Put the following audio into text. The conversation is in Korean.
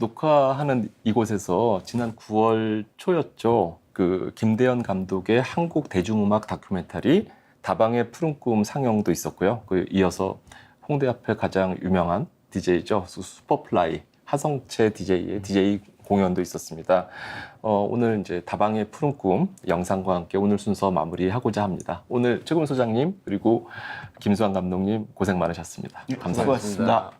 녹화하는 이곳에서 지난 9월 초였죠. 그 김대현 감독의 한국 대중음악 다큐멘터리 다방의 푸른 꿈 상영도 있었고요. 그 이어서 홍대 앞에 가장 유명한 DJ죠. 슈퍼플라이 하성채 DJ의 DJ 공연도 있었습니다. 어, 오늘 이제 다방의 푸른 꿈 영상과 함께 오늘 순서 마무리하고자 합니다. 오늘 최금 소장님 그리고 김수환 감독님 고생 많으셨습니다. 감사합니다. 수고하셨습니다.